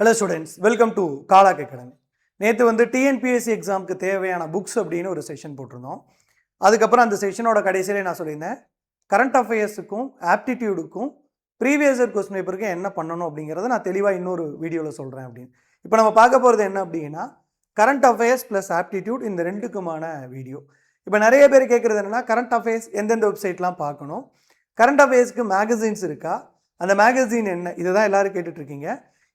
Hello students welcome to Kalak academy நேற்று வந்து TNPSC எக்ஸாமுக்கு தேவையான புக்ஸ் அப்படின்னு ஒரு செஷன் போட்டிருந்தோம். அதுக்கப்புறம் அந்த செஷனோட கடைசியிலே நான் சொல்லியிருந்தேன் கரண்ட் அஃபேர்ஸுக்கும் ஆப்டிடியூடுக்கும் ப்ரீவியஸ் இயர் கொஸ்டின் பேப்பருக்கு என்ன பண்ணணும் அப்படிங்கிறத நான் தெளிவாக இன்னொரு வீடியோவில் சொல்கிறேன் அப்படின்னு. இப்போ நம்ம பார்க்க போகிறது என்ன அப்படின்னா கரண்ட் அஃபேர்ஸ் ப்ளஸ் ஆப்டிடியூட் இந்த ரெண்டுக்குமான வீடியோ இப்போ நிறைய பேர் கேட்குறது என்னென்னா கரண்ட் அஃபேர்ஸ் எந்தெந்த வெப்சைட்லாம் பார்க்கணும்? கரண்ட் அஃபேர்ஸ்க்கு மேகசின்ஸ் இருக்கா? அந்த மேகசின் என்ன? இதை தான் எல்லோரும் கேட்டுட்ருக்கீங்க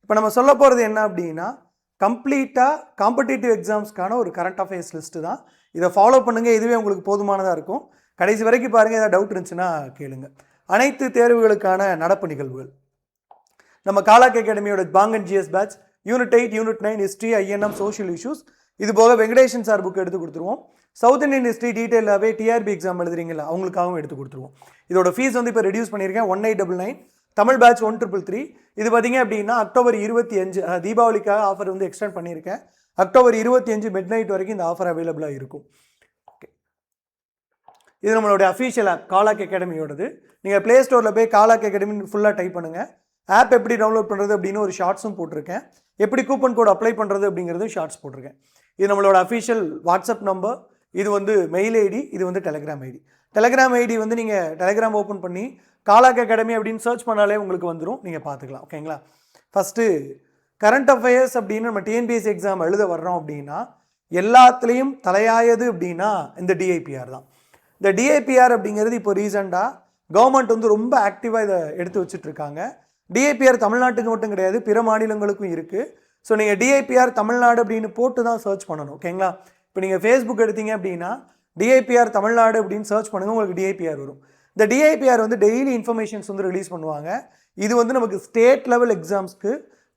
இப்போ நம்ம சொல்ல போகிறது என்ன அப்படின்னா கம்ப்ளீட்டாக காம்படிட்டிவ் எக்ஸாம்ஸ்க்கான ஒரு கரண்ட் அஃபேர்ஸ் லிஸ்ட்டு தான். இதை ஃபாலோ பண்ணுங்கள் இதுவே உங்களுக்கு போதுமானதாக இருக்கும். கடைசி வரைக்கும் பாருங்கள் ஏதாவது டவுட் இருந்துச்சுன்னா கேளுங்க. அனைத்து தேர்வுகளுக்கான நடப்பு நிகழ்வுகள். நம்ம காலாக் அகாடமியோட பாங்கன் GS batch unit eight unit nine history INM social issues இது போக வெங்கடேஷன் சார் புக் எடுத்து கொடுத்துருவோம். சவுத் இந்தியன் ஹிஸ்ட்ரி டீட்டெயிலாகவே டிஆர்பி எக்ஸாம் எழுதுறீங்களா அவங்களுக்காகவும் எடுத்து கொடுத்துருவோம். இதோட ஃபீஸ் வந்து இப்போ ரெடியூஸ் பண்ணியிருக்கேன் one eight double nine Tamil batch one triple three இது பார்த்தீங்க அப்படின்னா அக்டோபர் இருபத்தி அஞ்சு தீபாவளிக்காக ஆஃபர் வந்து எக்ஸ்டெண்ட் பண்ணியிருக்கேன். அக்டோபர் இருபத்தி அஞ்சு மிட் நைட் வரைக்கும் இந்த ஆஃபர் அவைலபிளாக இருக்கும். ஓகே இது நம்மளுடைய அஃபீஷியல் ஆப் காலாக் அகாடமியோடது நீங்கள் ப்ளே ஸ்டோரில் போய் காலாக் அகாடமின்னு ஃபுல்லாக டைப் பண்ணுங்கள் ஆப் எப்படி டவுன்லோட் பண்ணுறது அப்படின்னு ஒரு ஷார்ட்ஸும் போட்டிருக்கேன். எப்படி கூப்பன் கோட் அப்ளை பண்ணுறது அப்படிங்கிறது ஷார்ட்ஸ் போட்டிருக்கேன். இது நம்மளோட அஃபீஷியல் வாட்ஸ்அப் நம்பர் இது வந்து மெயில் ஐடி இது வந்து டெலகிராம் ஐடி டெலகிராம் ஐடி வந்து நீங்கள் டெலகிராம் ஓப்பன் பண்ணி காலாக் அகாடமி அப்படின்னு சர்ச் பண்ணாலே உங்களுக்கு வந்துடும் நீங்கள் பார்த்துக்கலாம். ஓகேங்களா ஃபஸ்ட்டு கரண்ட் அஃபேர்ஸ் அப்படின்னு நம்ம டிஎன்பிஎஸ்சி எக்ஸாம் எழுத வர்றோம் அப்படின்னா எல்லாத்துலேயும் தலையாயது அப்படின்னா இந்த டிஐபிஆர் தான். இந்த டிஐபிஆர் அப்படிங்கிறது இப்போ ரீசெண்டாக கவர்மெண்ட் வந்து ரொம்ப ஆக்டிவாக இதை எடுத்து வச்சுட்ருக்காங்க. டிஐபிஆர் தமிழ்நாட்டுக்கு மட்டும் கிடையாது பிற மாநிலங்களுக்கும் இருக்குது ஸோ நீங்கள் டிஐபிஆர் தமிழ்நாடு அப்படின்னு போட்டு தான் சர்ச் பண்ணணும். ஓகேங்களா இப்போ நீங்கள் ஃபேஸ்புக் எடுத்தீங்க அப்படின்னா டிஐபிஆர் தமிழ்நாடு அப்படின்னு சர்ச் பண்ணுங்கள் உங்களுக்கு டிஐபிஆர் வரும். இந்த டிஐபிஆர் வந்து டெய்லி இன்ஃபர்மேஷன்ஸ் வந்து ரிலீஸ் பண்ணுவாங்க. இது வந்து நமக்கு ஸ்டேட் லெவல் எக்ஸாம்ஸ்க்கு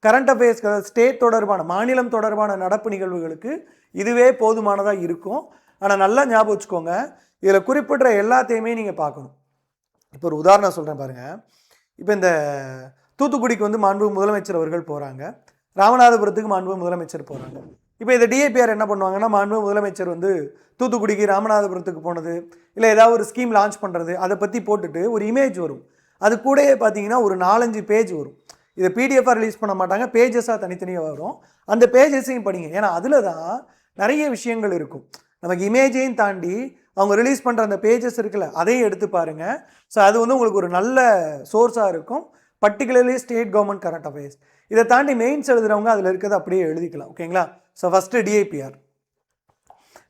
கரண்ட் அஃபேர்ஸ்க்கு அதாவது ஸ்டேட் தொடர்பான மாநிலம் தொடர்பான நடப்பு நிகழ்வுகளுக்கு இதுவே போதுமானதாக இருக்கும். ஆனால் நல்லா ஞாபகம் வச்சுக்கோங்க. இதில் குறிப்பிட்ற எல்லாத்தையுமே நீங்கள் பார்க்கணும். இப்போ ஒரு உதாரணம் சொல்கிறேன் பாருங்கள் இப்போ இந்த தூத்துக்குடிக்கு வந்து மாண்பு முதலமைச்சர் அவர்கள் போகிறாங்க ராமநாதபுரத்துக்கு மாண்பு முதலமைச்சர் போகிறாங்க இப்போ இந்த டிஏபிஆர் என்ன பண்ணுவாங்கன்னா மாண்பு முதலமைச்சர் வந்து தூத்துக்குடிக்கு ராமநாதபுரத்துக்கு போனது இல்லை ஏதாவது ஒரு ஸ்கீம் லான்ச் பண்ணுறது அதை பற்றி போட்டுட்டு ஒரு இமேஜ் வரும். அது கூடயே பார்த்தீங்கன்னா ஒரு நாலஞ்சு பேஜ் வரும். இதை பிடிஎஃபாக ரிலீஸ் பண்ண மாட்டாங்க பேஜஸாக தனித்தனியாக வரும். அந்த பேஜஸையும் படிங்க. ஏன்னா அதில் தான் நிறைய விஷயங்கள் இருக்கும். நமக்கு இமேஜையும் தாண்டி அவங்க ரிலீஸ் பண்ணுற அந்த பேஜஸ் இருக்குல்ல அதையும் எடுத்து பாருங்கள் ஸோ அது வந்து உங்களுக்கு ஒரு நல்ல சோர்ஸாக இருக்கும். Particularly state government current affairs இதை தாண்டி மெயின்ஸ் எழுதுகிறவங்க அதில் இருக்கிறத அப்படியே எழுதிக்கலாம். ஓகேங்களா? ஸோ ஃபஸ்ட்டு டிஐபிஆர்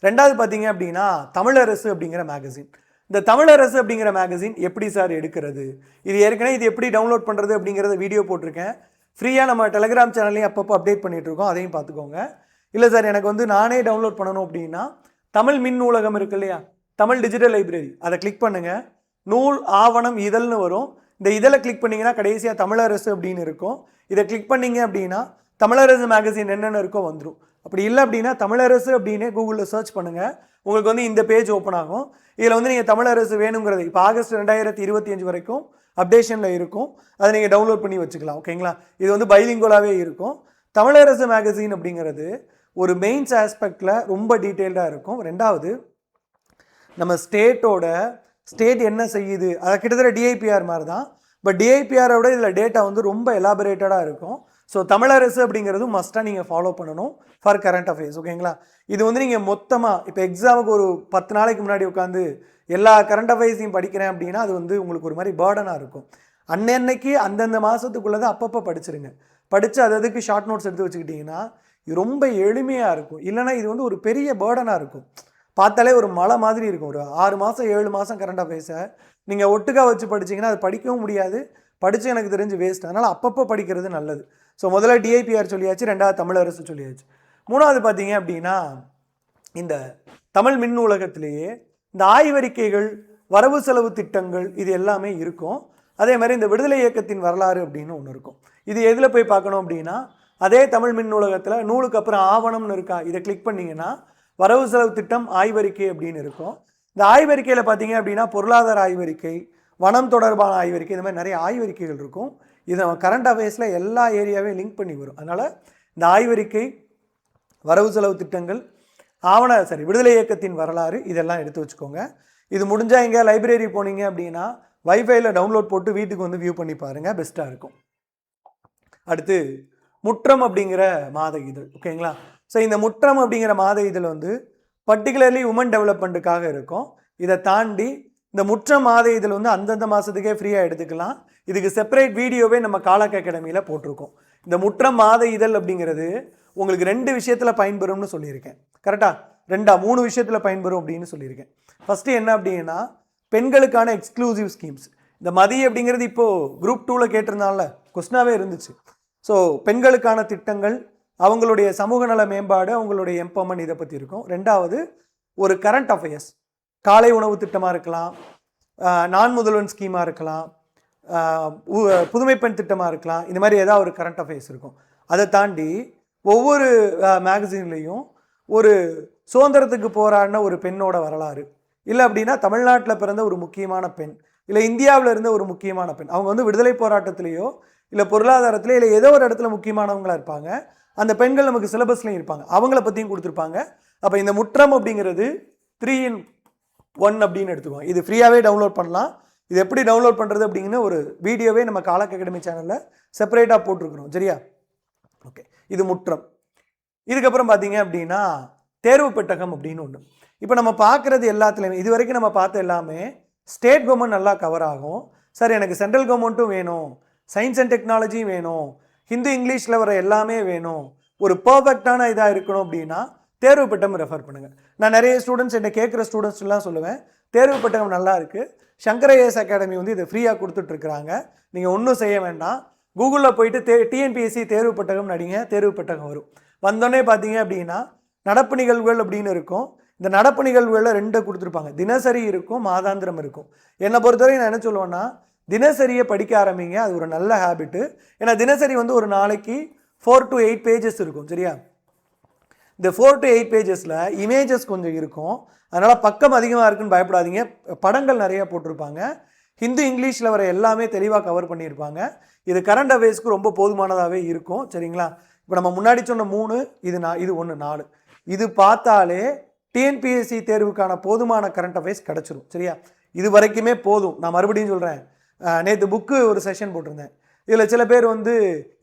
ரெண்டாவது பார்த்தீங்க அப்படின்னா தமிழரசு அப்படிங்கிற மேகசின் இந்த தமிழரசு அப்படிங்கிற மேகசின் எப்படி சார் எடுக்கிறது? இது ஏற்கனவே இது எப்படி டவுன்லோட் பண்ணுறது அப்படிங்கிறத வீடியோ போட்டிருக்கேன். ஃப்ரீயாக நம்ம டெலிகிராம் சேனல்லையும் அப்பப்போ அப்டேட் பண்ணிட்டு இருக்கோம். அதையும் பார்த்துக்கோங்க. இல்லை சார் எனக்கு வந்து நானே டவுன்லோட் பண்ணணும் அப்படின்னா தமிழ் மின் நூலகம் இருக்கு இல்லையா? தமிழ் டிஜிட்டல் லைப்ரரி அதை கிளிக் பண்ணுங்கள் நூல் ஆவணம் இதழ்னு வரும். இந்த இதழை கிளிக் பண்ணிங்கன்னா கடைசியாக தமிழரசு அப்படின்னு இருக்கும். இதை கிளிக் பண்ணீங்க அப்படின்னா தமிழரசு மேகசின் என்னென்ன இருக்கோ வந்துடும் அப்படி இல்லை அப்படின்னா தமிழரசு அப்படின்னு கூகுளில் சர்ச் பண்ணுங்கள் உங்களுக்கு வந்து இந்த பேஜ் ஓப்பன் ஆகும். இதில் வந்து நீங்கள் தமிழரசு வேணுங்கிறது இப்போ ஆகஸ்ட் ரெண்டாயிரத்தி இருபத்தி அஞ்சு வரைக்கும் அப்டேஷனில் இருக்கும். அதை நீங்கள் டவுன்லோட் பண்ணி வச்சுக்கலாம் ஓகேங்களா இது வந்து பைலிங்கோலாகவே இருக்கும். தமிழரசு மேகசின் அப்படிங்கிறது ஒரு மெயின்ஸ் ஆஸ்பெக்டில் ரொம்ப டீட்டெயில்டாக இருக்கும். ரெண்டாவது நம்ம ஸ்டேட்டோட ஸ்டேட் என்ன செய்யுது? அதை கிட்டத்தட்ட டிஐபிஆர் மாதிரி தான் பட் டிஐபிஆரோட இதில் டேட்டா வந்து ரொம்ப எலாபரேட்டடாக இருக்கும். ஸோ தமிழரசு அப்படிங்கிறது மஸ்ட்டாக நீங்கள் ஃபாலோ பண்ணணும் ஃபார் கரண்ட் அஃபேர்ஸ் ஓகேங்களா இது வந்து நீங்கள் மொத்தமாக இப்போ எக்ஸாமுக்கு ஒரு பத்து நாளைக்கு முன்னாடி உட்காந்து எல்லா கரண்ட் அஃபேர்ஸையும் படிக்கிறேன் அப்படின்னா அது வந்து உங்களுக்கு ஒரு மாதிரி பேர்டனாக இருக்கும். அன்னன்னைக்கு அந்தந்த மாதத்துக்குள்ளே தான் அப்பப்போ படிச்சிருங்க. படித்து அது அதுக்கு ஷார்ட் நோட்ஸ் எடுத்து வச்சுக்கிட்டிங்கன்னா இது ரொம்ப எளிமையாக இருக்கும். இல்லைன்னா இது வந்து ஒரு பெரிய பேர்டனாக இருக்கும். பார்த்தாலே ஒரு மலை மாதிரி இருக்கும். ஒரு ஆறு மாதம் ஏழு மாதம் கரண்ட் அஃபேர்ஸை நீங்கள் ஒட்டுக்கா வச்சு படிச்சீங்கன்னா அது படிக்கவும் முடியாது படித்து எனக்கு தெரிஞ்சு வேஸ்ட் அதனால் அப்பப்போ படிக்கிறது நல்லது. ஸோ முதல்ல டிஐபிஆர் சொல்லியாச்சு ரெண்டாவது தமிழரசு சொல்லியாச்சு. மூணாவது பார்த்தீங்க அப்படின்னா இந்த தமிழ் மின் உலகத்திலேயே இந்த ஆய்வறிக்கைகள் வரவு செலவு திட்டங்கள் இது எல்லாமே இருக்கும். அதே மாதிரி இந்த விடுதலை இயக்கத்தின் வரலாறு அப்படின்னு ஒன்று இருக்கும். இது எதில் போய் பார்க்கணும் அப்படின்னா அதே தமிழ் மின் நூலகத்தில் நூலுக்கு அப்புறம் ஆவணம்னு இருக்கா இதை கிளிக் பண்ணிங்கன்னா வரவு செலவு திட்டம் ஆய்வறிக்கை அப்படின்னு இருக்கும். இந்த ஆய்வறிக்கையில் பார்த்தீங்க அப்படின்னா பொருளாதார ஆய்வறிக்கை வனம் தொடர்பான ஆய்வறிக்கை இந்த மாதிரி நிறைய ஆய்வறிக்கைகள் இருக்கும். இது நம்ம கரண்ட் அஃபேர்ஸில் எல்லா ஏரியாவையும் லிங்க் பண்ணி வரும். அதனால் இந்த ஆய்வறிக்கை வரவு செலவு திட்டங்கள் ஆவண சரி விடுதலை இயக்கத்தின் வரலாறு இதெல்லாம் எடுத்து வச்சுக்கோங்க. இது முடிஞ்சால் எங்கே லைப்ரரி போனீங்க அப்படின்னா வைஃபைல டவுன்லோட் போட்டு வீட்டுக்கு வந்து வியூ பண்ணி பாருங்கள் பெஸ்ட்டாக இருக்கும். அடுத்து முற்றம் அப்படிங்கிற மாத இதழ் ஓகேங்களா ஸோ இந்த முற்றம் அப்படிங்கிற மாத இதழ் வந்து பர்டிகுலர்லி உமன் டெவலப்மெண்ட்டுக்காக இருக்கும். இதை தாண்டி இந்த முற்றம் மாத இதழ் வந்து அந்தந்த மாதத்துக்கே ஃப்ரீயாக எடுத்துக்கலாம். இதுக்கு செப்பரேட் வீடியோவே நம்ம காலக் அகாடமியில் போட்டிருக்கோம். இந்த முற்றம் மாத இதழ் அப்படிங்கிறது உங்களுக்கு ரெண்டு விஷயத்தில் பயன்பெறும்னு சொல்லியிருக்கேன். கரெக்டாக ரெண்டா? மூணு விஷயத்தில் பயன்பெறும் அப்படின்னு சொல்லியிருக்கேன். ஃபஸ்ட்டு என்ன அப்படின்னா பெண்களுக்கான எக்ஸ்க்ளூசிவ் ஸ்கீம்ஸ் இந்த மதி அப்படிங்கிறது இப்போது குரூப் டூவில் கேட்டிருந்தால கொஸ்டினாவே இருந்துச்சு. ஸோ பெண்களுக்கான திட்டங்கள் அவங்களுடைய சமூக நல மேம்பாடு அவங்களுடைய எம்பவர்மெண்ட் இதை பற்றி இருக்கும். ரெண்டாவது ஒரு கரண்ட் அஃபேர்ஸ் காலை உணவு திட்டமாக இருக்கலாம் நான் முதல்வன் ஸ்கீமாக இருக்கலாம் புதுமைப்பெண் புதுமை பெண் திட்டமாக இருக்கலாம் இந்த மாதிரி ஏதாவது ஒரு கரண்ட் அஃபேர்ஸ் இருக்கும். அதை தாண்டி ஒவ்வொரு மேகசின்லேயும் ஒரு சுதந்திரத்துக்கு போராடின ஒரு பெண்ணோட வரலாறு. இல்லை அப்படின்னா தமிழ்நாட்டில் பிறந்த ஒரு முக்கியமான பெண் இல்லை இந்தியாவில் இருந்த ஒரு முக்கியமான பெண். அவங்க வந்து விடுதலை போராட்டத்திலேயோ இல்லை பொருளாதாரத்திலேயோ இல்லை ஏதோ ஒரு இடத்துல முக்கியமானவங்களா இருப்பாங்க. அந்த பெண்கள் நமக்கு சிலபஸ்லையும் இருப்பாங்க. அவங்கள பற்றியும் கொடுத்துருப்பாங்க. அப்போ இந்த முற்றம் அப்படிங்கிறது த்ரீ இன் ஒன் அப்படின்னு எடுத்துக்குவோம் இது ஃப்ரீயாகவே டவுன்லோட் பண்ணலாம். இது எப்படி டவுன்லோட் பண்ணுறது அப்படிங்கிற ஒரு வீடியோவே நம்ம காலக் அகாடமி சேனலில் செப்பரேட்டாக போட்டிருக்கிறோம். சரியா? ஓகே இது முற்றம். இதுக்கப்புறம் பார்த்தீங்க அப்படின்னா தேர்வு பெட்டகம் அப்படின்னு ஒன்று இப்போ நம்ம பார்க்குறது எல்லாத்துலேயுமே இது வரைக்கும் நம்ம பார்த்த எல்லாமே ஸ்டேட் கவர்மெண்ட் நல்லா கவர் ஆகும். சார் எனக்கு சென்ட்ரல் கவர்மெண்ட்டும் வேணும். சயின்ஸ் அண்ட் டெக்னாலஜியும் வேணும். ஹிந்து இங்கிலீஷில் வர எல்லாமே வேணும். ஒரு பர்ஃபெக்டான இதாக இருக்கணும் அப்படின்னா தேர்வு பட்டம் ரெஃபர் பண்ணுங்கள் நான் நிறைய ஸ்டூடெண்ட்ஸ் என்ன கேட்குற ஸ்டூடெண்ட்ஸ்லாம் சொல்லுவேன். தேர்வு பட்டம் நல்லா இருக்குது சங்கர ஏஎஸ் அகாடமி வந்து இதை ஃப்ரீயாக கொடுத்துட்ருக்குறாங்க. நீங்கள் ஒன்றும் செய்ய வேண்டாம். கூகுளில் போயிட்டு தே டிஎன்பிஎஸ்சி தேர்வு பட்டகம் நடிங்க. தேர்வு பட்டகம் வரும். வந்தோடனே பார்த்தீங்க அப்படின்னா நடப்பு நிகழ்வுகள் அப்படின்னு இருக்கும். இந்த நடப்பு நிகழ்வுகளில் ரெண்டை கொடுத்துருப்பாங்க. தினசரி இருக்கும் மாதாந்திரம் இருக்கும். என்னை பொறுத்தவரை நான் என்ன சொல்லுவேன்னா தினசரியை படிக்க ஆரம்பிங்க. அது ஒரு நல்ல ஹேபிட்டு ஏன்னா தினசரி வந்து ஒரு நாளைக்கு ஃபோர் டு எயிட் பேஜஸ் இருக்கும். சரியா? இந்த ஃபோர் டு எயிட் பேஜஸில் இமேஜஸ் கொஞ்சம் இருக்கும். அதனால் பக்கம் அதிகமாக இருக்குன்னு பயப்படாதீங்க. படங்கள் நிறையா போட்டிருப்பாங்க. ஹிந்து இங்கிலீஷில் வர எல்லாமே தெளிவாக கவர் பண்ணியிருப்பாங்க. இது கரண்ட் அவேர்ஸ்க்கு ரொம்ப போதுமானதாகவே இருக்கும். சரிங்களா? இப்போ நம்ம முன்னாடி சொன்ன மூணு இது நான் இது ஒன்று நாலு. இது பார்த்தாலே டிஎன்பிஎஸ்சி தேர்வுக்கான போதுமான கரண்ட் அஃபேர்ஸ் கிடச்சிரும். சரியா? இது வரைக்குமே போதும். நான் மறுபடியும் சொல்கிறேன் நேற்று புக்கு ஒரு செஷன் போட்டிருந்தேன். இதில் சில பேர் வந்து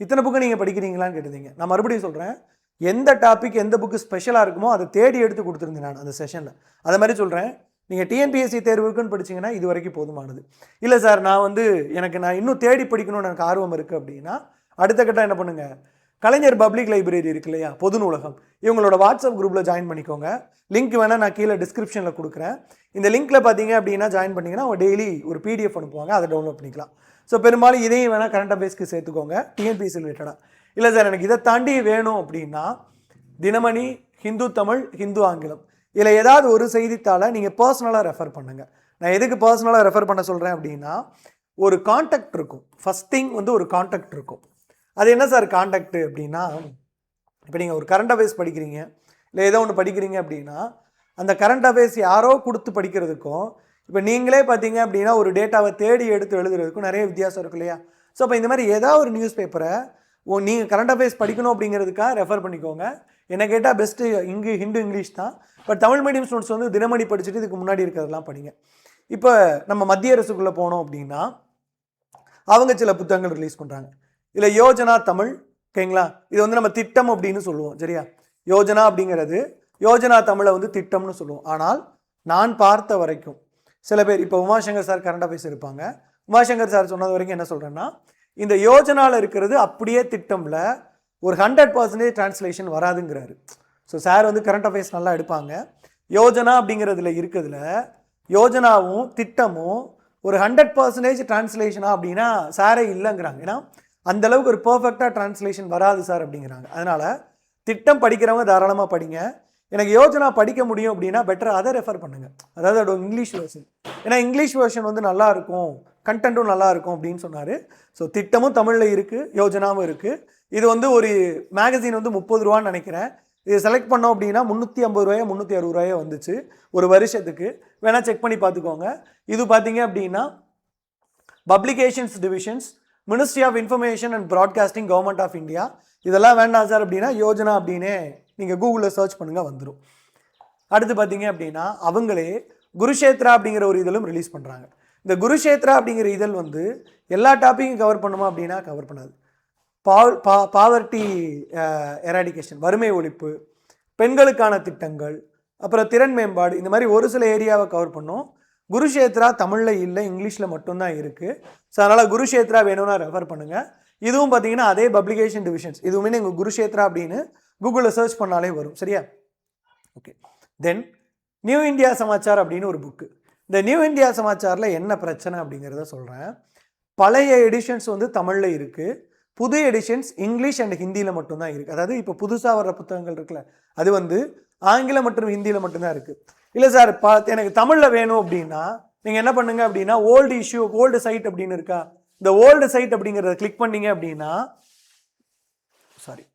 இத்தனை புக்கு நீங்கள் படிக்கிறீங்களான்னு கேட்டிருந்தீங்க. நான் மறுபடியும் சொல்கிறேன் எந்த டாபிக் எந்த புக்கு ஸ்பெஷலாக இருக்குமோ அதை தேடி எடுத்து கொடுத்துருந்தேன் நான் அந்த செஷனில் அதை மாதிரி சொல்கிறேன் நீங்கள் டிஎன்பிஎஸ்சி தேர்வுக்குன்னு படிச்சீங்கன்னா இது வரைக்கும் போதுமானது. இல்லை சார் நான் வந்து எனக்கு நான் இன்னும் தேடி படிக்கணும்னு எனக்கு ஆர்வம் இருக்குது அப்படின்னா அடுத்த கட்டம் என்ன பண்ணுங்கள் கலைஞர் பப்ளிக் லைப்ரரி இருக்கு இல்லையா? பொது நூலகம். இவங்களோட வாட்ஸ்அப் குரூப்பில் ஜாயின் பண்ணிக்கோங்க. லிங்க் வேணால் நான் கீழே டிஸ்கிரிப்ஷனில் கொடுக்குறேன். இந்த லிங்க்கில் பார்த்தீங்க அப்படின்னா ஜாயின் பண்ணிங்கன்னா அவங்க டெய்லி ஒரு பிடிஎஃப் அனுப்புவாங்க. அதை டவுன்லோட் பண்ணிக்கலாம். ஸோ பெரும்பாலும் இதையும் வேணால் கரண்ட் அஃபேர்ஸ்க்கு சேர்த்துக்கோங்க. டிஎன்பிஎஸ்சி ரிலேட்டடாக இல்லை சார் எனக்கு இதை தாண்டி வேணும் அப்படின்னா தினமணி ஹிந்து தமிழ் ஹிந்து ஆங்கிலம். இதில் ஏதாவது ஒரு செய்தித்தாளை நீங்கள் பர்சனலாக ரெஃபர் பண்ணுங்கள் நான் எதுக்கு பர்சனலாக ரெஃபர் பண்ண சொல்கிறேன் அப்படின்னா ஒரு காண்டாக்ட் இருக்கும். ஃபஸ்ட் திங் வந்து ஒரு காண்டாக்ட் இருக்கும். அது என்ன சார் காண்டாக்ட் அப்படின்னா இப்போ நீங்கள் ஒரு கரண்ட் அஃபேர்ஸ் படிக்கிறீங்க இல்லை ஏதோ ஒன்று படிக்கிறீங்க அப்படின்னா அந்த கரண்ட் அஃபேர்ஸ் யாரோ கொடுத்து படிக்கிறதுக்கும் இப்போ நீங்களே பார்த்தீங்க அப்படின்னா ஒரு டேட்டாவை தேடி எடுத்து எழுதுறதுக்கும் நிறைய வித்தியாசம் இருக்கு இல்லையா? ஸோ அப்போ இந்த மாதிரி ஏதாவது ஒரு நியூஸ் பேப்பரை ஓ நீங்கள் கரண்ட் அஃபேர்ஸ் படிக்கணும் அப்படிங்கிறதுக்காக ரெஃபர் பண்ணிக்கோங்க. என்னை கேட்டால் பெஸ்ட்டு இங்கு ஹிந்து இங்கிலீஷ் தான். பட் தமிழ் மீடியம் ஸ்டூடெண்ட்ஸ் வந்து தினமணி படிச்சுட்டு இதுக்கு முன்னாடி இருக்கிறதெல்லாம் படிங்க. இப்போ நம்ம மத்திய அரசுக்குள்ளே போனோம் அப்படின்னா அவங்க சில புத்தகங்கள் ரிலீஸ் பண்ணுறாங்க இதில் யோஜனா தமிழ் ஓகேங்களா? இது வந்து நம்ம திட்டம் அப்படின்னு சொல்லுவோம் சரியா? யோஜனா அப்படிங்கிறது யோஜனா தமிழை வந்து திட்டம்னு சொல்லுவோம். ஆனால் நான் பார்த்த வரைக்கும் சில பேர் இப்போ உமாசங்கர் சார் கரண்ட் அஃபேர்ஸ் இருப்பாங்க. உமாசங்கர் சார் சொன்னது வரைக்கும் என்ன சொல்கிறேன்னா இந்த யோஜனாவில் இருக்கிறது அப்படியே திட்டமில் ஒரு ஹண்ட்ரட் பர்சன்டேஜ் டிரான்ஸ்லேஷன் வராதுங்கிறாரு. ஸோ சார் வந்து கரண்ட் அஃபேர்ஸ் நல்லா எடுப்பாங்க. யோஜனா அப்படிங்கிறதுல இருக்கிறதுல யோஜனாவும் திட்டமும் ஒரு ஹண்ட்ரட் பர்சன்டேஜ் டிரான்ஸ்லேஷனா அப்படின்னா சாரே இல்லைங்கிறாங்க. ஏன்னா அந்த அளவுக்கு ஒரு பர்ஃபெக்டாக டிரான்ஸ்லேஷன் வராது சார் அப்படிங்கிறாங்க. அதனால் திட்டம் படிக்கிறவங்க தாராளமாக படிங்க. எனக்கு யோஜனா படிக்க முடியும் அப்படின்னா பெட்டர் அதை ரெஃபர் பண்ணுங்க. அதாவது அதோட இங்கிலீஷ் வேர்ஷன் ஏன்னா இங்கிலீஷ் வேர்ஷன் வந்து நல்லா இருக்கும். கண்டென்ட்டும் நல்லா இருக்கும் அப்படின்னு சொன்னார். ஸோ திட்டமும் தமிழில் இருக்குது யோஜனாவும் இருக்குது இது வந்து ஒரு மேகசின் வந்து முப்பது ரூபான்னு நினைக்கிறேன். இது செலக்ட் பண்ணோம் அப்படின்னா முந்நூற்றி ஐம்பது ரூபாயோ முந்நூற்றி அறுபது ரூபாயோ வந்துச்சு ஒரு வருஷத்துக்கு. வேணால் செக் பண்ணி பார்த்துக்கோங்க. இது பார்த்தீங்க அப்படின்னா publications divisions ministry of information and broadcasting government of India இதெல்லாம் வேண்டாம் சார் அப்படின்னா யோஜனா அப்படின்னே நீங்கள் கூகுளில் சர்ச் பண்ணுங்கள் வந்துடும் அடுத்து பார்த்தீங்க அப்படின்னா அவங்களே குருஷேத்ரா அப்படிங்கிற ஒரு இதிலும் ரிலீஸ் பண்ணுறாங்க இந்த குருஷேத்ரா அப்படிங்கிற இதழ் வந்து எல்லா டாப்பிக்கும் கவர் பண்ணுமா அப்படின்னா கவர் பண்ணாது. பாவ் பா பாவர்ட்டி எராடிகேஷன் வறுமை ஒழிப்பு பெண்களுக்கான திட்டங்கள் அப்புறம் திறன் மேம்பாடு இந்த மாதிரி ஒரு சில ஏரியாவை கவர் பண்ணோம். குருஷேத்ரா தமிழில் இல்லை இங்கிலீஷில் மட்டும்தான் இருக்குது ஸோ அதனால் குருஷேத்ரா வேணும்னா ரெஃபர் பண்ணுங்கள் இதுவும் பார்த்தீங்கன்னா அதே பப்ளிகேஷன் டிவிஷன்ஸ் இதுவுமே நீங்கள் குருஷேத்ரா அப்படின்னு கூகுளில் சர்ச் பண்ணாலே வரும். சரியா? Okay then new India Samachar அப்படின்னு ஒரு புக்கு இந்த நியூ இந்தியா சமாச்சாரில் என்ன பிரச்சனை அப்படிங்கிறத சொல்கிறேன் பழைய எடிஷன்ஸ் வந்து தமிழில் இருக்குது புது எடிஷன்ஸ் இங்கிலீஷ் அண்ட் ஹிந்தியில் மட்டும்தான் இருக்குது அதாவது இப்போ புதுசாக வர்ற புத்தகங்கள் இருக்குல்ல அது வந்து ஆங்கிலம் மற்றும் ஹிந்தியில் மட்டும்தான் இருக்குது இல்லை சார் ப எனக்கு தமிழில் வேணும் அப்படின்னா நீங்கள் என்ன பண்ணுங்க அப்படின்னா ஓல்டு இஷ்யூ ஓல்டு சைட் அப்படின்னு இருக்கா? இந்த ஓல்டு சைட் அப்படிங்கிறத கிளிக் பண்ணீங்க அப்படின்னா சாரி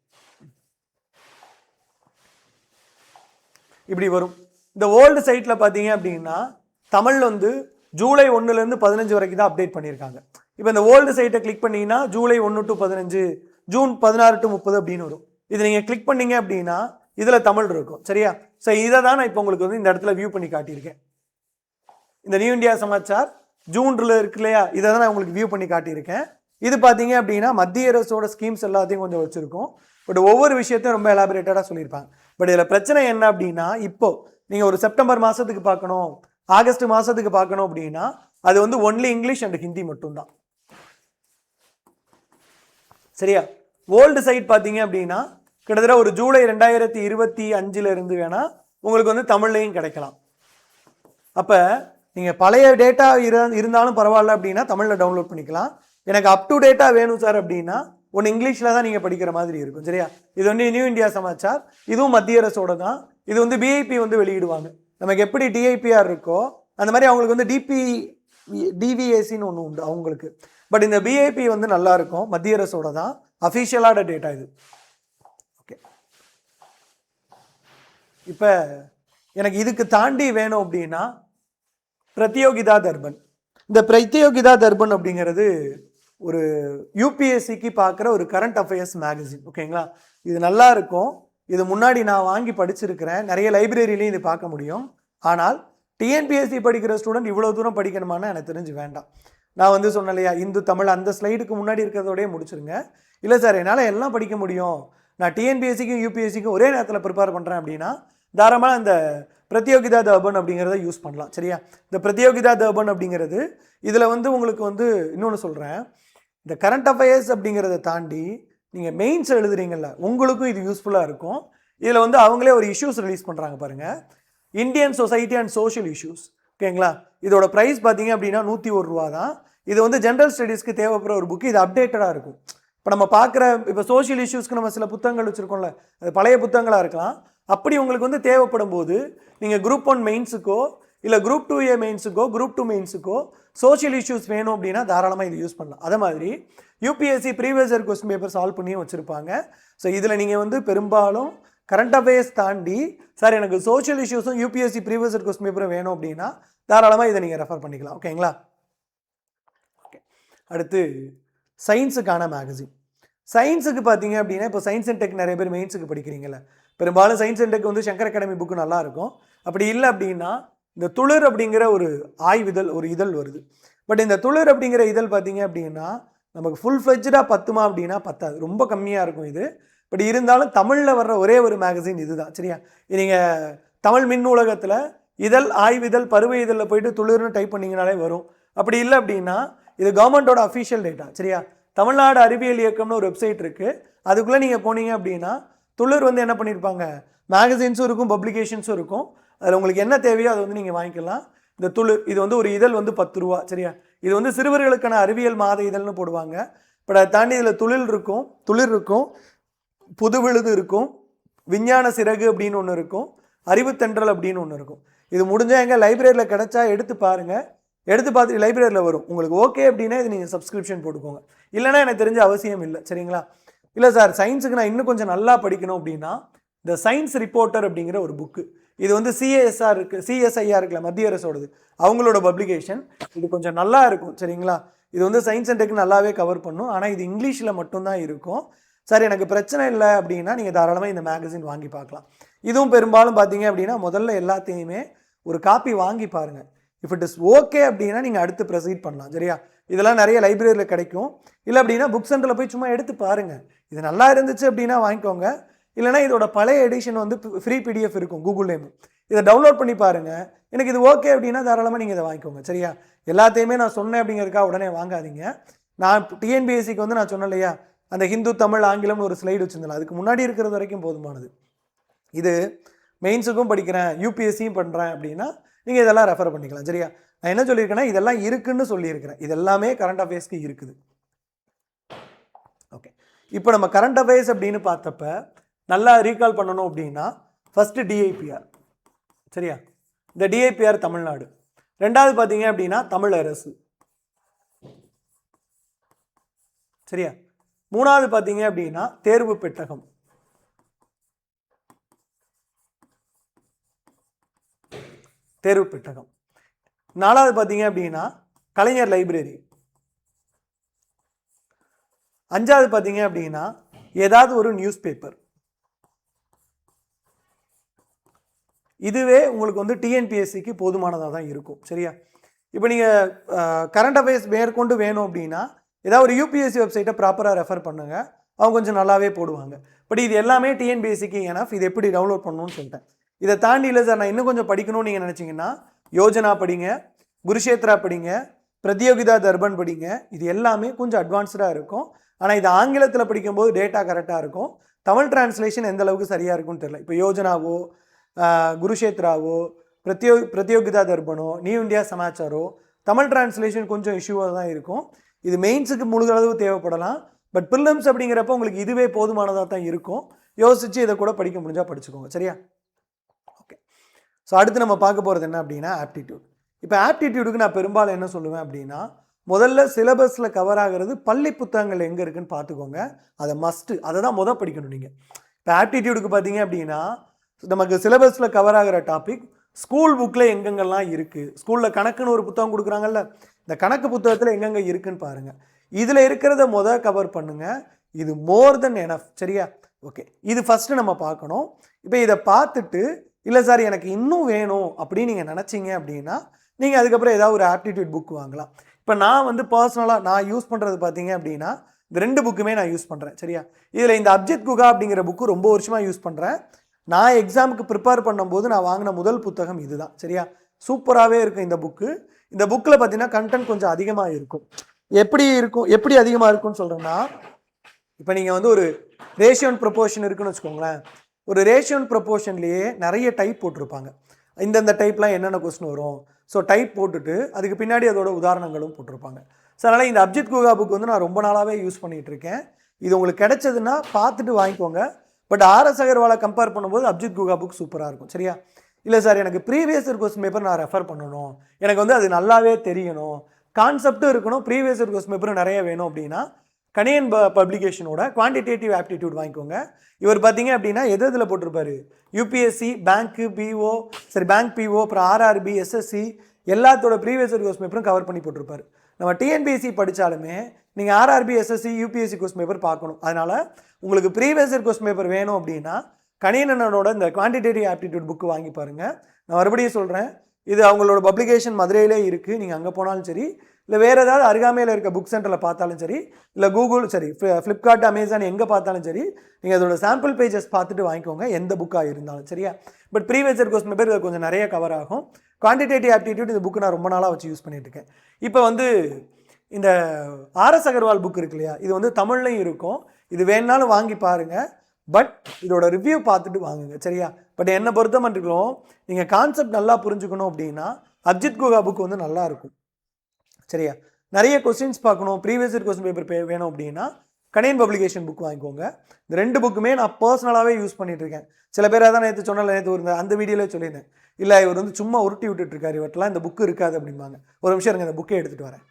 இப்படி வரும். இந்த ஓல்டு சைட்டில் பார்த்தீங்க அப்படின்னா தமிழ் வந்து ஜூலை ஒன்றுலேருந்து பதினஞ்சு வரைக்கும் தான் அப்டேட் பண்ணியிருக்காங்க. இப்போ இந்த ஓல்டு சைட்டை கிளிக் பண்ணீங்கன்னா ஜூலை ஒன்று டு பதினஞ்சு ஜூன் பதினாறு டு முப்பது அப்படின்னு வரும். இது நீங்கள் கிளிக் பண்ணீங்க அப்படின்னா இதில் தமிழ் இருக்கும். சரியா? ஸோ இதை தான் நான் இப்போ உங்களுக்கு வந்து இந்த இடத்துல வியூ பண்ணி காட்டியிருக்கேன். இந்த நியூ இந்தியா சமாச்சார் ஜூன்ல இருக்கு இல்லையா? இதை தான் நான் உங்களுக்கு வியூ பண்ணி காட்டியிருக்கேன். இது பார்த்தீங்க அப்படின்னா மத்திய அரசோட ஸ்கீம்ஸ் எல்லாத்தையும் கொஞ்சம் வச்சுருக்கோம். பட் ஒவ்வொரு விஷயத்தையும் ரொம்ப எலாபரேட்டடாக சொல்லியிருப்பாங்க. பட் இதில் பிரச்சனை என்ன அப்படின்னா இப்போ நீங்கள் ஒரு செப்டம்பர் மாதத்துக்கு பார்க்கணும். ஆகஸ்ட் மாதத்துக்கு பார்க்கணும் அப்படின்னா அது வந்து ஒன்லி இங்கிலீஷ் அண்ட் ஹிந்தி மட்டும்தான். சரியா? ஓல்டு சைட் பார்த்தீங்க அப்படின்னா கிட்டத்தட்ட ஒரு ஜூலை ரெண்டாயிரத்தி இருபத்தி அஞ்சுல இருந்து வேணால் உங்களுக்கு வந்து தமிழ்லையும் கிடைக்கலாம். அப்போ நீங்கள் பழைய டேட்டா இருந்தாலும் பரவாயில்ல அப்படின்னா தமிழில் டவுன்லோட் பண்ணிக்கலாம். எனக்கு அப் டு டேட்டா வேணும் சார் அப்படின்னா ஒன்று இங்கிலீஷில் தான் நீங்கள் படிக்கிற மாதிரி இருக்கும் சரியா? இது வந்து நியூ இந்தியா சமாச்சார். இதுவும் மத்திய அரசோட தான் இது வந்து பிஐபி வந்து வெளியிடுவாங்க. நமக்கு எப்படி டிஐபிஆர் இருக்கோ அந்த மாதிரி அவங்களுக்கு வந்து டிபி டிவிஏசின்னு ஒன்று உண்டு அவங்களுக்கு. பட் இந்த பிஐபி வந்து நல்லா இருக்கும். மத்திய அரசோட தான். அஃபிஷியலான டேட்டா இது. ஓகே இப்போ எனக்கு இதுக்கு தாண்டி வேணும் அப்படின்னா பிரத்யோகிதா தர்பன். இந்த பிரத்யோகிதா தர்பன் அப்படிங்கிறது ஒரு யூபிஎஸ்சிக்கு பார்க்குற ஒரு கரண்ட் அஃபேர்ஸ் மேகசின் ஓகேங்களா இது நல்லா இருக்கும். இது முன்னாடி நான் வாங்கி படிச்சிருக்கிறேன். நிறைய லைப்ரரியிலையும் இது பார்க்க முடியும். ஆனால் டிஎன்பிஎஸ்சி படிக்கிற ஸ்டூடெண்ட் இவ்வளோ தூரம் படிக்கணுமான்னு எனக்கு தெரிஞ்சு வேண்டாம். நான் வந்து சொன்னேன் இல்லையா இந்து தமிழ் அந்த ஸ்லைடுக்கு முன்னாடி இருக்கிறதோடய முடிச்சிருங்க. இல்லை சார் என்னால் எல்லாம் படிக்க முடியும். நான் டிஎன்பிஎஸ்சிக்கும் யூபிஎஸ்சிக்கும் ஒரே நேரத்தில் ப்ரிப்பேர் பண்ணுறேன் அப்படின்னா தாராளமாக இந்த பிரத்யோகிதா தர்பன் அப்படிங்கிறத யூஸ் பண்ணலாம். சரியா? இந்த பிரத்யோகிதா தர்பன் அப்படிங்கிறது இதில் வந்து உங்களுக்கு வந்து இன்னொன்று சொல்கிறேன் இந்த கரண்ட் அஃபேர்ஸ் அப்படிங்கிறத தாண்டி நீங்கள் மெயின்ஸ் எழுதுறீங்கல்ல உங்களுக்கும் இது யூஸ்ஃபுல்லாக இருக்கும். இதில் வந்து அவங்களே ஒரு இஷ்யூஸ் ரிலீஸ் பண்ணுறாங்க பாருங்கள் Indian society and social issues ஓகேங்களா இதோட ப்ரைஸ் பார்த்தீங்க அப்படின்னா நூற்றி ஒரு ரூபா தான் இது வந்து ஜென்ரல் ஸ்டடீஸ்க்கு தேவைப்படுற ஒரு புக்கு இது அப்டேட்டடாக இருக்கும். இப்போ நம்ம பார்க்குற இப்போ சோஷியல் இஷ்யூஸ்க்கு நம்ம சில புத்தகங்கள் வச்சுருக்கோம்ல அது பழைய புத்தகங்களாக இருக்கலாம். அப்படி உங்களுக்கு வந்து தேவைப்படும் போது நீங்கள் குரூப் ஒன் மெயின்ஸுக்கோ இல்லை குரூப் டூ ஏ மெயின்ஸுக்கோ குரூப் டூ மெயின்ஸுக்கோ சோஷியல் இஷ்யூஸ் வேணும் அப்படின்னா தாராளமாக இது யூஸ் பண்ணலாம். அதே மாதிரி UPSC previous year question paper solve பண்ணியும் வச்சுருப்பாங்க. ஸோ இதில் நீங்கள் வந்து பெரும்பாலும் கரண்ட் அஃபேர்ஸ் தாண்டி சார் எனக்கு சோஷியல் இஷ்யூஸும் யூபிஎஸ்சி ப்ரீவியஸ் இயர் கொஸ்டின் பேப்பரும் வேணும் அப்படின்னா தாராளமாக இதை நீங்கள் ரெஃபர் பண்ணிக்கலாம். ஓகேங்களா ஓகே அடுத்து சயின்ஸுக்கான மேகசின் சயின்ஸுக்கு பார்த்தீங்க அப்படின்னா இப்போ சயின்ஸ் அண்ட் டெக் நிறைய பேர் மெயின்ஸுக்கு படிக்கிறீங்கல்ல. பெரும்பாலும் சயின்ஸ் அண்ட் டெக் வந்து சங்கர் அகாடமி புக்கு நல்லாயிருக்கும் அப்படி இல்லை அப்படின்னா இந்த துளிர் அப்படிங்கிற ஒரு ஆய்விதழ் ஒரு இதழ் வருது. பட் இந்த துளிர் அப்படிங்கிற இதழ் பார்த்தீங்க அப்படின்னா நமக்கு ஃபுல் ஃப்ளெஜ்டாக பத்துமா அப்படின்னா பத்தாது. ரொம்ப கம்மியாக இருக்கும் இது. பட் இருந்தாலும் தமிழில் வர்ற ஒரே ஒரு மேகசின் இதுதான். சரியா? நீங்கள் தமிழ் மின் உலகத்தில் இதழ் ஆய்விதழ் பருவ இதழில் போயிட்டு துளிர்னு டைப் பண்ணிங்கனாலே வரும். அப்படி இல்லை அப்படின்னா இது கவர்மெண்ட்டோட அஃபிஷியல் டேட்டா சரியா? தமிழ்நாடு அறிவியல் இயக்கம்னு ஒரு வெப்சைட் இருக்குது அதுக்குள்ளே நீங்கள் போனீங்க அப்படின்னா துளிர் வந்து என்ன பண்ணியிருப்பாங்க மேகசின்ஸும் இருக்கும் பப்ளிகேஷன்ஸும் இருக்கும். அதில் உங்களுக்கு என்ன தேவையோ அதை வந்து நீங்கள் வாங்கிக்கலாம். இந்த துளிர் இது வந்து ஒரு இதழ் வந்து பத்து ரூபா சரியா? இது வந்து சிறுவர்களுக்கான அறிவியல் மாத இதழ்னு போடுவாங்க. பட் அதை தாண்டி இதில் துளிர் இருக்கும் துளிர் இருக்கும் புது விழுது இருக்கும் விஞ்ஞான சிறகு அப்படின்னு ஒன்று இருக்கும் அறிவுத்தென்றல் அப்படின்னு ஒன்று இருக்கும். இது முடிஞ்சால் எங்கே லைப்ரரியில் கிடச்சா எடுத்து பாருங்கள் எடுத்து பார்த்துட்டு லைப்ரரியில் வரும். உங்களுக்கு ஓகே அப்படின்னா இது நீங்கள் சப்ஸ்கிரிப்ஷன் போட்டுக்கோங்க. இல்லைன்னா எனக்கு தெரிஞ்ச அவசியம் இல்லை சரிங்களா? இல்லை சார் சயின்ஸுக்கு நான் இன்னும் கொஞ்சம் நல்லா படிக்கணும் அப்படின்னா த சயின்ஸ் ரிப்போர்ட்டர் அப்படிங்கிற ஒரு புக்கு இது வந்து சிஎஸ்ஆர் இருக்குது சிஎஸ்ஐஆர் இருக்குல்ல மத்திய அரசோடது. அவங்களோட பப்ளிகேஷன் இது கொஞ்சம் நல்லா இருக்கும் சரிங்களா? இது வந்து சயின்ஸ் அண்ட் டெக் நல்லாவே கவர் பண்ணும். ஆனால் இது இங்கிலீஷில் மட்டும்தான் இருக்கும். சார் எனக்கு பிரச்சனை இல்லை அப்படின்னா நீங்கள் தாராளமாக இந்த மேகசின் வாங்கி பார்க்கலாம். இதுவும் பெரும்பாலும் பார்த்தீங்க அப்படின்னா முதல்ல எல்லாத்தையுமே ஒரு காப்பி வாங்கி பாருங்கள் இஃப் இட் இஸ் ஓகே அப்படின்னா நீங்கள் அடுத்து ப்ரொசீட் பண்ணலாம் சரியா? இதெல்லாம் நிறைய லைப்ரரியில் கிடைக்கும். இல்லை அப்படின்னா புக் சென்டரில் போய் சும்மா எடுத்து பாருங்கள் இது நல்லா இருந்துச்சு அப்படின்னா வாங்கிக்கோங்க. இல்லைனா இதோட பழைய எடிஷன் வந்து ஃப்ரீ பிடிஎஃப் இருக்கும் கூகுள்லேயும் இதை டவுன்லோட் பண்ணி பாருங்கள் எனக்கு இது ஓகே அப்படின்னா தாராளமாக நீங்கள் இதை வாங்கிக்கோங்க சரியா? எல்லாத்தையுமே நான் சொன்னேன் அப்படிங்கிறக்கா உடனே வாங்காதீங்க. நான் டிஎன்பிஎஸ்சிக்கு வந்து நான் சொன்னேன் இல்லையா? அந்த ஹிந்து தமிழ் ஆங்கிலம்னு ஒரு ஸ்லைடு வச்சுருந்தேன். அதுக்கு முன்னாடி இருக்கிறது வரைக்கும் போதுமானது. இது மெயின்ஸுக்கும் படிக்கிறேன் யூபிஎஸ்சியும் பண்ணுறேன் அப்படின்னா நீங்கள் இதெல்லாம் ரெஃபர் பண்ணிக்கலாம் சரியா? நான் என்ன சொல்லியிருக்கேன்னா இதெல்லாம் இருக்குன்னு சொல்லியிருக்கிறேன். இது எல்லாமே கரண்ட் அஃபேர்ஸ்க்கு இருக்குது. ஓகே இப்போ நம்ம கரண்ட் அஃபேர்ஸ் அப்படின்னு பார்த்தப்ப நல்லா ரீகால் பண்ணணும் அப்படின்னா ஃபஸ்ட்டு டிஐபிஆர் சரியா? இந்த டிஐபிஆர் தமிழ்நாடு. ரெண்டாவது பார்த்தீங்க அப்படின்னா தமிழ் அரசு. சரியா? மூணாவது பார்த்தீங்க அப்படின்னா தேர்வு பெட்டகம். தேர்வு பெட்டகம். நாலாவது பார்த்தீங்க அப்படின்னா கலைஞர் லைப்ரரி. அஞ்சாவது பார்த்தீங்க அப்படின்னா ஏதாவது ஒரு நியூஸ் பேப்பர் இதுவே உங்களுக்கு வந்து டிஎன்பிஎஸ்சிக்கு போதுமானதாக தான் இருக்கும். சரியா? இப்போ நீங்கள் கரண்ட் அஃபேர்ஸ் மேற்கொண்டு வேணும் அப்படின்னா ஏதாவது ஒரு யூபிஎஸ்சி வெப்சைட்டை ப்ராப்பராக ரெஃபர் பண்ணுங்க. அவங்க கொஞ்சம் நல்லாவே போடுவாங்க. பட் இது எல்லாமே டிஎன்பிஎஸ்சிக்கு எனஃப் இது எப்படி டவுன்லோட் பண்ணணும்னு சொல்லிட்டேன். இதை தாண்டி இல்லை சார் நான் இன்னும் கொஞ்சம் படிக்கணும்னு நீங்கள் நினச்சிங்கன்னா யோஜனா படிங்க குருஷேத்ரா படிங்க பிரதியோகிதா தர்பன் படிங்க இது எல்லாமே கொஞ்சம் அட்வான்ஸ்டாக இருக்கும். ஆனால் இது ஆங்கிலத்தில் படிக்கும்போது டேட்டா கரெக்டாக இருக்கும். தமிழ் டிரான்ஸ்லேஷன் எந்த அளவுக்கு சரியாக இருக்கும்னு தெரியல. இப்போ யோஜனாவோ குருஷேத்ராவோ பிரத்யோ பிரத்யோகிதா தர்பணோ நியூ இந்தியா சமாச்சாரோ தமிழ் டிரான்ஸ்லேஷன் கொஞ்சம் இஷ்யூவாக தான் இருக்கும். இது மெயின்ஸுக்கு முழுகளவு தேவைப்படலாம். பட் பில்லம்ஸ் அப்படிங்கிறப்ப உங்களுக்கு இதுவே போதுமானதாக தான் இருக்கும். யோசித்து இதை கூட படிக்க முடிஞ்சால் படிச்சுக்கோங்க. சரியா? ஓகே ஸோ அடுத்து நம்ம பார்க்க போகிறது என்ன அப்படின்னா ஆப்டிடியூட் இப்போ ஆப்டிடியூடுக்கு நான் பெரும்பாலும் என்ன சொல்லுவேன் அப்படின்னா முதல்ல சிலபஸில் கவர் ஆகிறது பள்ளி புத்தகங்கள் எங்கே இருக்குன்னு பார்த்துக்கோங்க. அதை மஸ்ட்டு அதை தான் முதல் படிக்கணும் நீங்கள் இப்போ ஆப்டிடியூடுக்கு பார்த்தீங்க அப்படின்னா நமக்கு சிலபஸில் கவர் ஆகிற டாபிக் ஸ்கூல் புக்கில் எங்கெங்கெல்லாம் இருக்குது ஸ்கூலில் கணக்குன்னு ஒரு புத்தகம் கொடுக்குறாங்கல்ல இந்த கணக்கு புத்தகத்தில் எங்கெங்கே இருக்குன்னு பாருங்கள் இதில் இருக்கிறத மொதல் கவர் பண்ணுங்கள் இது மோர் தென் எனஃப் சரியா? ஓகே இது ஃபஸ்ட்டு நம்ம பார்க்கணும். இப்போ இதை பார்த்துட்டு இல்லை சார் எனக்கு இன்னும் வேணும் அப்படின்னு நீங்கள் நினச்சிங்க அப்படின்னா நீங்கள் அதுக்கப்புறம் ஏதாவது ஒரு ஆப்டிடியூட் புக் வாங்கலாம். இப்போ நான் வந்து பர்சனலாக நான் யூஸ் பண்ணுறது பார்த்தீங்க அப்படின்னா இந்த ரெண்டு புக்குமே நான் யூஸ் பண்ணுறேன் சரியா? இதில் இந்த அப்ஜெக்ட் குகா அப்படிங்கிற புக்கு ரொம்ப வருஷமாக யூஸ் பண்ணுறேன் நான் எக்ஸாமுக்கு ப்ரிப்பேர் பண்ணும்போது நான் வாங்கின முதல் புத்தகம் இதுதான். சரியா? சூப்பராகவே இருக்கும் இந்த புக்கு இந்த புக்கில் பார்த்தீங்கன்னா கண்டென்ட் கொஞ்சம் அதிகமாக இருக்கும். எப்படி இருக்கும் எப்படி அதிகமாக இருக்கும்னு சொல்கிறேன்னா இப்போ நீங்கள் வந்து ஒரு ரேஷியோன் ப்ரொபோர்ஷன் இருக்குன்னு வச்சுக்கோங்களேன். ஒரு ரேஷியோன் ப்ரொபோர்ஷன்லேயே நிறைய டைப் போட்டிருப்பாங்க. இந்தந்த டைப்லாம் என்னென்ன கொஸ்டின் வரும்? ஸோ டைப் போட்டுட்டு அதுக்கு பின்னாடி அதோட உதாரணங்களும் போட்டிருப்பாங்க. ஸோ அதனால் இந்த அப்ஜித் குகா புக் வந்து நான் ரொம்ப நாளாகவே யூஸ் பண்ணிகிட்டு இருக்கேன். இது உங்களுக்கு கிடைச்சதுன்னா பார்த்துட்டு வாங்கிக்கோங்க. பட் ஆர்எஸ் அகர்வாலை கம்பேர் பண்ணும்போது அப்ஜித் குகா புக் சூப்பராக இருக்கும். சரியா? இல்லை சார் எனக்கு ப்ரீவியஸ் இயர் கொஸ்டின் பேப்பர் நான் ரெஃபர் பண்ணணும். எனக்கு வந்து அது நல்லாவே தெரியணும். கான்செப்ட்டும் இருக்கணும். ப்ரீவியஸ் இயர் கொஸ்டின் பேப்பரும் நிறைய வேணும் அப்படின்னா கணியன் ப பப்ளிகேஷனோட குவான்டிடேட்டிவ் ஆப்டிடியூட் வாங்கிக்கோங்க. இவர் பார்த்தீங்க அப்படின்னா எது இதில் போட்டிருப்பாரு? யூபிஎஸ்சி பேங்க்கு பிஓ சரி பேங்க் பிஓ அப்புறம் ஆர்ஆர்பி எஸ்எஸ்சி எல்லாத்தோட ப்ரீவியஸ் இயர் கொஸ்டின் பேப்பரும் கவர் பண்ணி போட்டிருப்பாரு. நம்ம டிஎன்பிஎஸ்சி படித்தாலுமே நீங்கள் RRB SSC UPSC question paper பார்க்கணும். அதனால் உங்களுக்கு ப்ரீவியஸ் இயர் கொஸ்டின் பேப்பர் வேணும் அப்படின்னா கணியனனோட இந்த குவான்டிடேட்டிவ் ஆப்டிடியூட் புக்கு வாங்கி பாருங்கள் நான் மறுபடியும் சொல்கிறேன் இது அவங்களோட பப்ளிகேஷன் மதுரையிலே இருக்குது நீங்கள் அங்கே போனாலும் சரி இல்லை வேறு ஏதாவது அருகாமையில் இருக்க புக் சென்டரில் பார்த்தாலும் சரி இல்லை கூகுள் சரி ஃப்ளிப்கார்ட் அமேசான் எங்கே பார்த்தாலும் சரி நீங்கள் அதோட சாம்பிள் பேஜஸ் பார்த்துட்டு வாங்கிக்கோங்க. எந்த புக்காக இருந்தாலும் சரியா? பட் ப்ரீவியஸ் இயர் கொஸ்டின் பேர் கொஞ்சம் நிறைய கவர் ஆகும். குவான்டிடேட்டிவ் ஆப்டிடியூட் இந்த புக்கு நான் ரொம்ப நாளாக வச்சு யூஸ் பண்ணிட்டு இருக்கேன். இப்போ வந்து இந்த ஆர்எஸ் அகர்வால் புக் இருக்கு இல்லையா? இது வந்து தமிழ்லையும் இருக்கும். இது வேணாலும் வாங்கி பாருங்கள் பட் இதோட ரிவ்யூ பார்த்துட்டு வாங்குங்க சரியா? பட் என்னை பொறுத்த மட்டும் நீங்கள் கான்செப்ட் நல்லா புரிஞ்சுக்கணும் அப்படின்னா அப்ஜித் குகா புக் வந்து நல்லா இருக்கும். சரியா? நிறைய கொஸ்டின்ஸ் பார்க்கணும். ப்ரீவியஸ் இயர் கொஸ்டின் பேப்பர் வேணும் அப்படின்னா கணியன் பப்ளிகேஷன் புக் வாங்கிக்கோங்க. இந்த ரெண்டு புக்குமே நான் பர்சனலாகவே யூஸ் பண்ணிட்டு இருக்கேன் சில பேர் அதான் நேற்று சொன்னல நேற்று ஒரு அந்த வீடியோவில் சொல்லியிருந்தேன். இல்லை இவர் வந்து சும்மா உருட்டி விட்டுட்டு இருக்காரு இவட்டெல்லாம் இந்த புக்கு இருக்காது அப்படிம்பாங்க. ஒரு நிமிஷம் இருங்க இந்த புக்கை எடுத்துகிட்டு வரேன்.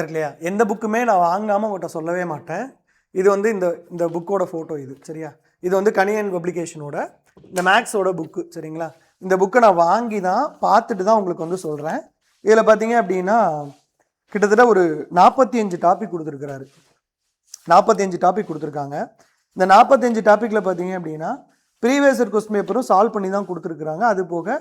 இருக்கு இல்லையா எந்த புக்குமே நான் வாங்காமல் உங்கள்கிட்ட சொல்லவே மாட்டேன். இது வந்து இந்த இந்த புக்கோட ஃபோட்டோ இது சரியா? இது வந்து கணியன் பப்ளிகேஷனோட இந்த மேக்ஸோட புக்கு சரிங்களா? இந்த புக்கை நான் வாங்கி தான் பார்த்துட்டு தான் உங்களுக்கு வந்து சொல்கிறேன் இதில் பார்த்தீங்க அப்படின்னா கிட்டத்தட்ட ஒரு நாற்பத்தி அஞ்சு டாபிக் கொடுத்துருக்குறாரு. நாற்பத்தி அஞ்சு டாபிக் கொடுத்துருக்காங்க. இந்த நாற்பத்தஞ்சு டாப்பிக்கில் பார்த்தீங்க அப்படின்னா ப்ரீவியஸ் இயர் கொஸ்டின் பேப்பரும் சால்வ் பண்ணி தான் கொடுத்துருக்குறாங்க. அது போக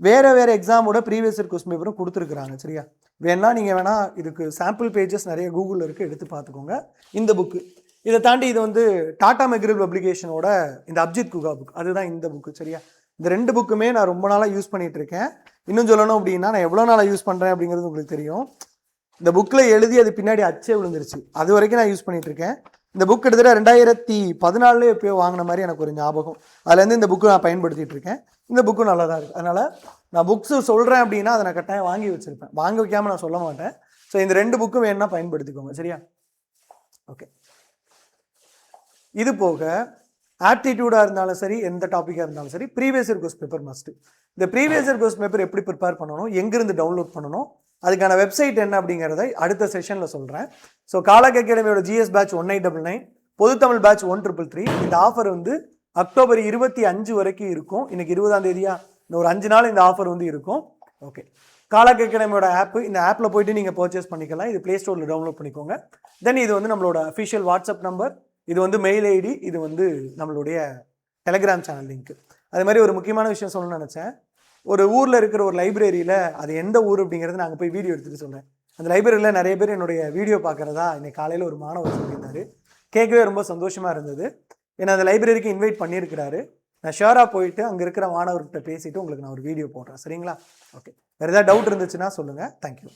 வேறு வேறு எக்ஸாமோட ப்ரீவியஸ் இயர் கொஸ்டின் பேப்பரும் கொடுத்துருக்குறாங்க சரியா? வேணால் நீங்கள் வேணால் இதுக்கு சாம்பிள் பேஜஸ் நிறைய கூகுளில் இருக்குது எடுத்து பார்த்துக்கோங்க. இந்த புக்கு இதை தாண்டி இது வந்து டாடா மெக்ரில் பப்ளிகேஷனோட இந்த அப்ஜித் குகா புக் அதுதான் இந்த புக்கு சரியா? இந்த ரெண்டு புக்குமே நான் ரொம்ப நாளாக யூஸ் பண்ணிகிட்டு இருக்கேன். இன்னும் சொல்லணும் அப்படின்னா நான் எவ்வளோ நாளாக யூஸ் பண்ணுறேன் அப்படிங்கிறது உங்களுக்கு தெரியும். இந்த புக்கில் எழுதி அது பின்னாடி அச்சே விழுந்துருச்சு. அது வரைக்கும் நான் யூஸ் பண்ணிகிட்டு இருக்கேன். இந்த புக் கிட்டத்தட்ட ரெண்டாயிரத்தி பதினாலே எப்போயோ வாங்கின மாதிரி எனக்கு ஒரு ஞாபகம். அதுலேருந்து இந்த புக்கு நான் பயன்படுத்திகிட்டு இருக்கேன். இந்த புக்கும் நல்லா தான் இருக்குது அதனால் நான் புக்ஸ் சொல்கிறேன் அப்படின்னா அதை நான் கட்டாயம் வாங்கி வச்சுருப்பேன். வாங்கி வைக்காமல் நான் சொல்ல மாட்டேன். ஸோ இந்த ரெண்டு புக்கும் வேணும்னா பயன்படுத்திக்கோங்க. சரியா? ஓகே இது போக ஆப்டிடியூடாக இருந்தாலும் சரி எந்த டாப்பிக்காக இருந்தாலும் சரி previous year quest paper must இந்த ப்ரீவியஸ் இயர் கொஸ்ட் பேப்பர் எப்படி ப்ரிப்பேர் பண்ணணும் எங்கேருந்து டவுன்லோட் பண்ணணும் அதுக்கான வெப்சைட் என்ன அப்படிங்கிறத அடுத்த செஷனில் சொல்கிறேன் so Kalak அகாடமியோட GS batch one eight double nine பொதுத்தமிழ் batch one triple three இந்த ஆஃபர் வந்து அக்டோபர் இருபத்தி அஞ்சு வரைக்கும் இருக்கும். இன்னைக்கு இருபதாம் தேதியா? இன்னும் ஒரு அஞ்சு நாள் இந்த ஆஃபர் வந்து இருக்கும். ஓகே காலக் அகாடமியோட ஆப் இந்த ஆப்பில் போயிட்டு நீங்கள் பர்ச்சேஸ் பண்ணிக்கலாம். இது ப்ளே ஸ்டோரில் டவுன்லோட் பண்ணிக்கோங்க. தென் இது வந்து நம்மளோட அஃபிஷியல் வாட்ஸ்அப் நம்பர் இது வந்து மெயில் ஐடி இது வந்து நம்மளுடைய டெலிகிராம் சேனல் லிங்க் அது மாதிரி ஒரு முக்கியமான விஷயம் சொல்லணும்னு நினச்சேன். ஒரு ஊரில் இருக்கிற ஒரு லைப்ரரியில் அது எந்த ஊர் அப்படிங்கிறது நாங்கள் போய் வீடியோ எடுத்துகிட்டு சொன்னேன் அந்த லைப்ரரியில் நிறைய பேர் என்னுடைய வீடியோ பார்க்குறதா இன்னைக்கு காலையில் ஒரு மாணவர் சொல்லியிருந்தார். கேட்கவே ரொம்ப சந்தோஷமாக இருந்தது. என்னை அந்த லைப்ரரிக்கு இன்வைட் பண்ணியிருக்கிறாரு. நான் ஷியோராக போயிட்டு அங்கே இருக்கிற மாணவர்கிட்ட பேசிவிட்டு உங்களுக்கு நான் ஒரு வீடியோ போடுறேன். சரிங்களா? ஓகே வேறு ஏதாவது டவுட் இருந்துச்சுன்னா சொல்லுங்கள் தேங்க்யூ